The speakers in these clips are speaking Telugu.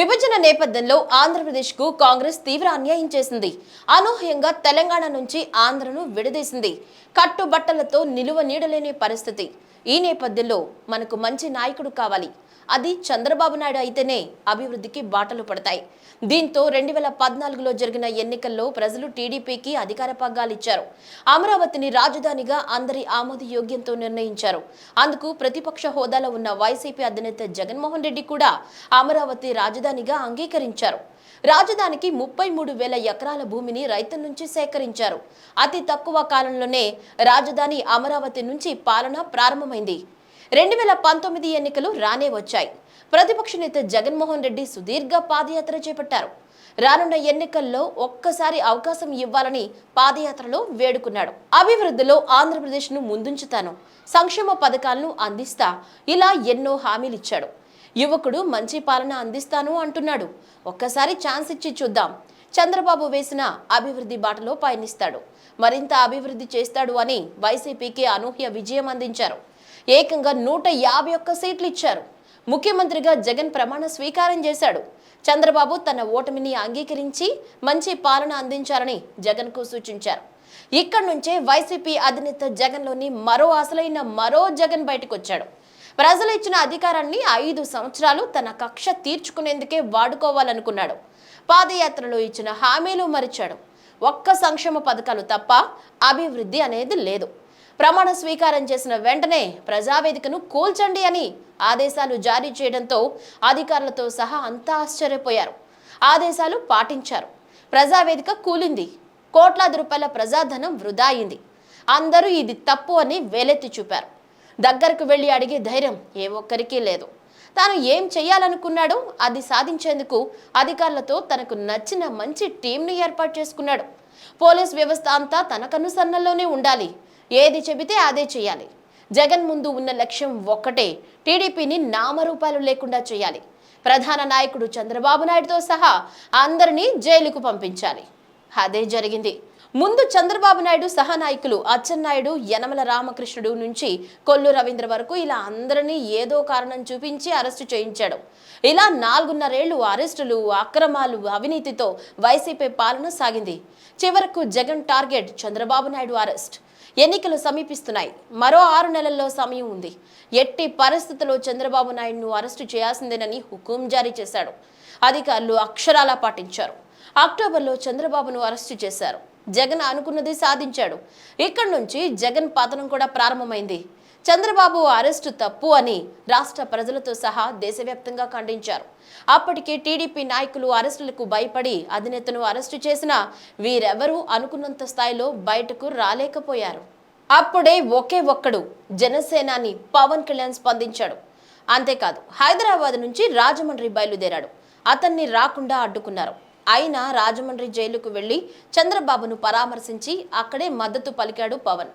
విభజన నేపథ్యంలో ఆంధ్రప్రదేశ్కు కాంగ్రెస్ తీవ్ర అన్యాయం చేసింది. అనూహ్యంగా తెలంగాణ నుంచి ఆంధ్రను విడదీసింది. కట్టుబట్టలతో నిలువ నీడలేని పరిస్థితి. ఈ నేపథ్యంలో మనకు మంచి నాయకుడు కావాలి. అది చంద్రబాబు నాయుడు అయితేనే అభివృద్ధికి బాటలు పడతాయి. దీంతో రెండు వేల పద్నాలుగులో జరిగిన ఎన్నికల్లో ప్రజలు టీడీపీకి అధికార పగ్గాలు ఇచ్చారు. అమరావతిని రాజధానిగా అందరి ఆమోదయోగ్యంతో నిర్ణయించారు. అందుకు ప్రతిపక్ష హోదాలో ఉన్న వైసీపీ అధినేత జగన్మోహన్ రెడ్డి కూడా అమరావతి రాజధానిగా అంగీకరించారు. రాజధానికి ముప్పై మూడు వేల ఎకరాల భూమిని రైతుల నుంచి సేకరించారు. అతి తక్కువ కాలంలోనే రాజధాని అమరావతి నుంచి పాలన ప్రారంభమైంది. రెండు వేల పంతొమ్మిది ఎన్నికలు రానే వచ్చాయి. ప్రతిపక్ష నేత జగన్మోహన్ రెడ్డి సుదీర్ఘ పాదయాత్ర చేపట్టారు. రానున్న ఎన్నికల్లో ఒక్కసారి అవకాశం ఇవ్వాలని పాదయాత్రలో వేడుకున్నాడు. అభివృద్ధిలో ఆంధ్రప్రదేశ్ను ముందుంచుతాను సంక్షేమ పథకాలను అందిస్తా ఇలా ఎన్నో హామీలిచ్చాడు యువకుడు మంచి పాలన అందిస్తాను అంటున్నాడు. ఒక్కసారి ఛాన్స్ ఇచ్చి చూద్దాం. చంద్రబాబు వేసిన అభివృద్ధి బాటలో పయనిస్తాడు. మరింత అభివృద్ధి చేస్తాడు అని వైసీపీకి అనూహ్య విజయం అందించారు. ఏకంగా నూట యాభై ఒక్క సీట్లు ఇచ్చారు. ముఖ్యమంత్రిగా జగన్ ప్రమాణ స్వీకారం చేశాడు. చంద్రబాబు తన ఓటమిని అంగీకరించి మంచి పాలన అందించారని జగన్కు సూచించారు. ఇక్కడి నుంచే వైసీపీ అధినేత జగన్లోని మరో అసలైన మరో జగన్ బయటకొచ్చాడు. ప్రజలు ఇచ్చిన అధికారాన్ని ఐదు సంవత్సరాలు తన కక్ష తీర్చుకునేందుకే వాడుకోవాలనుకున్నాడు. పాదయాత్రలో ఇచ్చిన హామీలు మరిచాడు. ఒక్క సంక్షేమ పథకాలు తప్ప అభివృద్ధి అనేది లేదు. ప్రమాణ స్వీకారం చేసిన వెంటనే ప్రజావేదికను కూల్చండి అని ఆదేశాలు జారీ చేయడంతో అధికారులతో సహా అంతా ఆశ్చర్యపోయారు. ఆదేశాలు పాటించారు. ప్రజావేదిక కూలింది. కోట్లాది రూపాయల ప్రజాధనం వృధా అయింది. అందరూ ఇది తప్పు అని వేలెత్తి చూపారు. దగ్గరకు వెళ్ళి అడిగే ధైర్యం ఏ ఒక్కరికీ లేదు. తాను ఏం చేయాలనుకున్నాడో అది సాధించేందుకు అధికారులతో తనకు నచ్చిన మంచి టీంని ఏర్పాటు చేసుకున్నాడు. పోలీస్ వ్యవస్థ అంతా తన ఉండాలి. ఏది చెబితే అదే చేయాలి. జగన్ ముందు ఉన్న లక్ష్యం ఒక్కటే టీడీపీని నామరూపాలు లేకుండా చేయాలి. ప్రధాన నాయకుడు చంద్రబాబు నాయుడుతో సహా అందరినీ జైలుకు పంపించాలి. అదే జరిగింది. ముందు చంద్రబాబు నాయుడు సహానాయకులు అచ్చెన్నాయుడు యనమల రామకృష్ణుడు నుంచి కొల్లు రవీంద్ర వరకు ఇలా అందరినీ ఏదో కారణం చూపించి అరెస్టు చేయించాడు. ఇలా నాలుగున్నరేళ్ళు అరెస్టులు అక్రమాలు అవినీతితో వైసీపీ పాలన సాగింది. చివరకు జగన్ టార్గెట్ చంద్రబాబు నాయుడు అరెస్ట్. ఎన్నికలు సమీపిస్తున్నాయి. మరో ఆరు నెలల్లో సమయం ఉంది. ఎట్టి పరిస్థితుల్లో చంద్రబాబు నాయుడును అరెస్టు చేయాల్సిందేనని హుకుం జారీ చేశాడు. అధికారులు అక్షరాలా పాటించారు. అక్టోబర్లో చంద్రబాబును అరెస్టు చేశారు. జగన్ అనుకున్నది సాధించాడు. ఇక్కడి నుంచి జగన్ పతనం కూడా ప్రారంభమైంది. చంద్రబాబు అరెస్టు తప్పు అని రాష్ట్ర ప్రజలతో సహా దేశవ్యాప్తంగా ఖండించారు. అప్పటికే టీడీపీ నాయకులు అరెస్టులకు భయపడి అధినేతను అరెస్టు చేసినా వీరెవరూ అనుకున్నంత స్థాయిలో బయటకు రాలేకపోయారు. అప్పుడే ఒకే ఒక్కడు జనసేనాని పవన్ కళ్యాణ్ స్పందించాడు. అంతేకాదు హైదరాబాద్ నుంచి రాజమండ్రి బయలుదేరాడు. అతన్ని రాకుండా అడ్డుకున్నారు. ఆయన రాజమండ్రి జైలుకు వెళ్ళి చంద్రబాబును పరామర్శించి అక్కడే మద్దతు పలికాడు పవన్.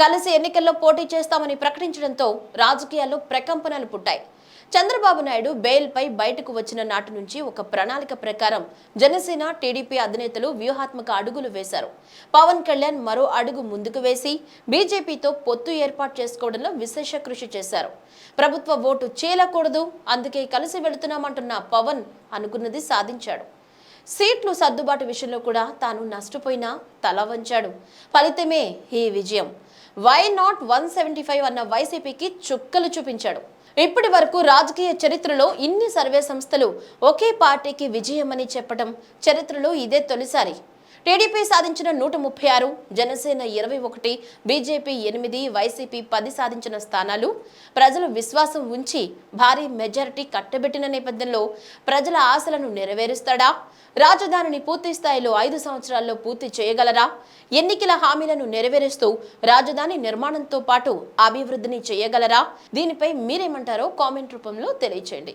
కలిసి ఎన్నికల్లో పోటీ చేస్తామని ప్రకటించడంతో రాజకీయాల్లో ప్రకంపనలు పుట్టాయి. చంద్రబాబు నాయుడు బెయిల్పై బయటకు వచ్చిన నాటి నుంచి ఒక ప్రణాళిక ప్రకారం జనసేన టీడీపీ అధినేతలు వ్యూహాత్మక అడుగులు వేశారు. పవన్ కళ్యాణ్ మరో అడుగు ముందుకు వేసి బీజేపీతో పొత్తు ఏర్పాటు చేసుకోవడంలో విశేష కృషి చేశారు. ప్రభుత్వ ఓటు చేయకూడదు అందుకే కలిసి వెళుతున్నామంటున్న పవన్ అనుకున్నది సాధించాడు. సీట్లు సర్దుబాటు విషయంలో కూడా తాను నష్టపోయినా తల వంచాడు. ఫలితమే ఈ విజయం. Why not one seventy five అన్న వైసీపీకి చుక్కలు చూపించాడు. ఇప్పటి వరకు రాజకీయ చరిత్రలో ఇన్ని సర్వే సంస్థలు ఒకే పార్టీకి విజయమని చెప్పడం చరిత్రలో ఇదే తొలిసారి. టీడీపీ సాధించిన నూట ముప్పై ఆరు జనసేన ఇరవై ఒకటి బీజేపీ ఎనిమిది వైసీపీ పది సాధించిన స్థానాలు. ప్రజలు విశ్వాసం ఉంచి భారీ మెజారిటీ కట్టబెట్టిన నేపథ్యంలో ప్రజల ఆశలను నెరవేరుస్తాడా? రాజధానిని పూర్తి స్థాయిలో ఐదు సంవత్సరాల్లో పూర్తి చేయగలరా? ఎన్నికల హామీలను నెరవేరుస్తూ రాజధాని నిర్మాణంతో పాటు అభివృద్ధిని చేయగలరా? దీనిపై మీరేమంటారో కామెంట్ రూపంలో తెలియచేయండి.